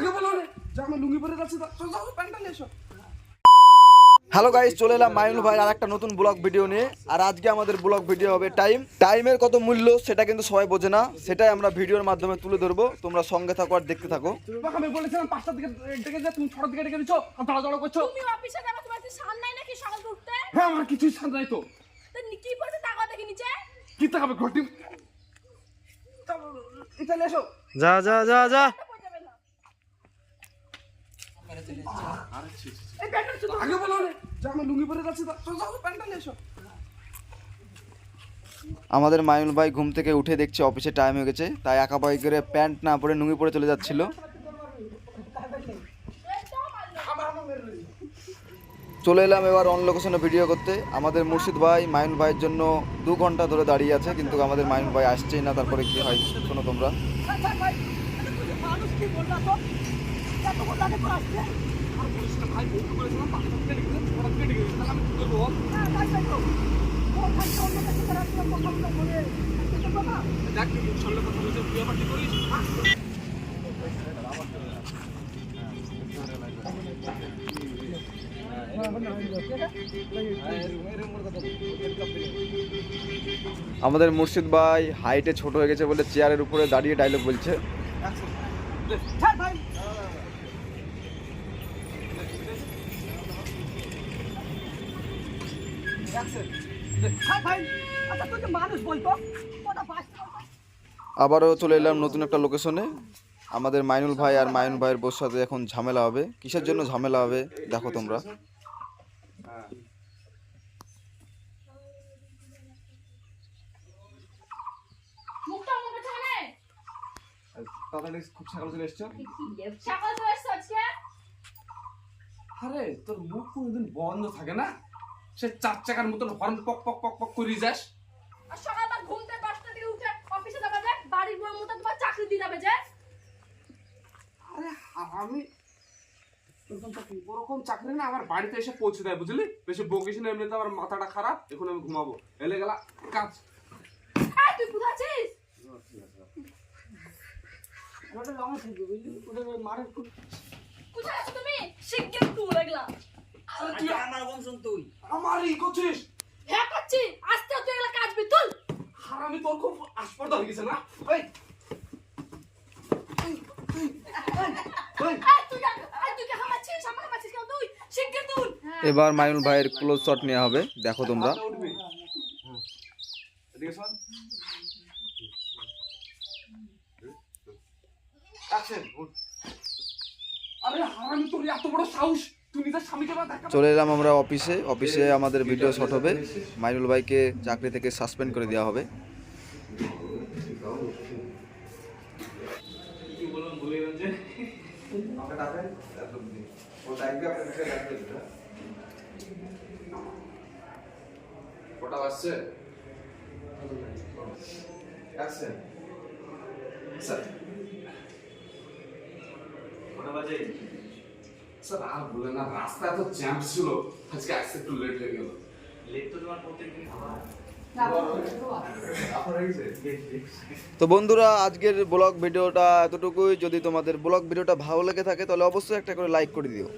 আগে বলো রে যে আমি লুঙ্গি পরে যাচ্ছি তো যাও প্যান্টটা এসো। হ্যালো গাইস চলে এলাম মাইনুল ভাই আর একটা নতুন ব্লগ ভিডিও নিয়ে। আর আজকে আমাদের ব্লগ ভিডিও হবে টাইম টাইমের কত মূল্য সেটা কিন্তু সবাই বোঝে না। সেটাই আমরা ভিডিওর মাধ্যমে তুলে ধরবো। তোমরা সঙ্গে থাকো আর দেখতে থাকো। আমি বলেছিলাম পাঁচটার দিকে ডেকে যা তুমি ছটার দিকে ডেকে দিচ্ছ আর করছ। তুমি অফিসে যাবে তোমার কি সান নাই নাকি সকাল উঠতে? হ্যাঁ আমার কিছুই শান্ত নাই তো। তো কি পড়ছে টাকা দেখি নিচে? কি তাকাবে ঘটি এটা এসো। যা যা যা যা তো পড়ে যাবে না এই প্যান্টটা ছিল আগে বলো যে আমি লুঙ্গি পরে যাচ্ছি প্যান্টটা নিয়ে এসো। আমাদের মাইনুল ভাই ঘুম থেকে উঠে দেখছে অফিসে টাইম হয়ে গেছে তাই একা বাই করে প্যান্ট না পরে নুঙ্গি পরে চলে যাচ্ছিল। চলে এলাম এবার অন লোকেশনে ভিডিও করতে। আমাদের মুর্শিদ ভাই মাইনুল ভাইয়ের জন্য দু ঘণ্টা ধরে দাঁড়িয়ে আছে কিন্তু আমাদের মাইনুল ভাই আসছেই না তারপরে কি হয় শোনো তোমরা। দেখ তুই সামনে কথা বলছিস তুই আবার কি করিস আমাদের মুর্শিদ ভাই হাইটে ছোট হয়ে গেছে বলে চেয়ারের উপরে দাঁড়িয়ে ডায়লগ বলছে। আবারও চলে এলাম নতুন একটা লোকেশনে আমাদের মাইনুল ভাই আর মাইনুল ভাইয়ের বোর সাথে এখন ঝামেলা হবে। কিসের জন্য ঝামেলা হবে দেখো তোমরা। মুখটা আমার কাছে তাড়াতাড়ি খুব সকাল চলে এসছো? সকাল চলে এসছো আজকে? আরে তোর মুখ কোনোদিন বন্ধ থাকে না? সে চার চাকার মতন হর্ন পক পক পক পক করে যাস আর ঘুম থেকে দশটা দিকে উঠে অফিসে যাবে যে বাড়ির মতো তোমার চাকরি দিয়ে যাবে যে। আরে আমি ওরকম চাকরি না আমার বাড়িতে এসে পৌঁছে দেয় বুঝলি? বেশি বকিস না এমনিতে আমার মাথাটা খারাপ এখন আমি ঘুমাবো। এলে গেলা কাজ। তুই কোথায় আছিস? কোথায় আছো তুমি? শিগগির আমার বংশন তুই। আমার করছিস? হ্যাঁ করছি। আস্তে তুই এগুলা কাজ আমি তোর খুব আসপর্দা হয়ে গেছে না? এবার মাইনুল ভাইয়ের ক্লোজ শট নেওয়া হবে। দেখো তোমরা। আরে হারামি তোর এত বড় সাহস। চলে এলাম আমরা অফিসে। অফিসে আমাদের ভিডিও শট হবে। মাইনুল ভাইকে চাকরি থেকে সাসপেন্ড করে দেওয়া হবে। কটা বাজছে স্যার কটা বাজে স্যার আর বলে না রাস্তা এত জ্যাম ছিল আজকে আসতে একটু লেট হয়ে গেল। লেট তো তোমার প্রত্যেকদিন তো বন্ধুরা আজকের ব্লগ ভিডিওটা এতটুকুই। যদি তোমাদের ব্লগ ভিডিওটা ভালো লেগে থাকে তাহলে অবশ্যই একটা করে লাইক করে দিও।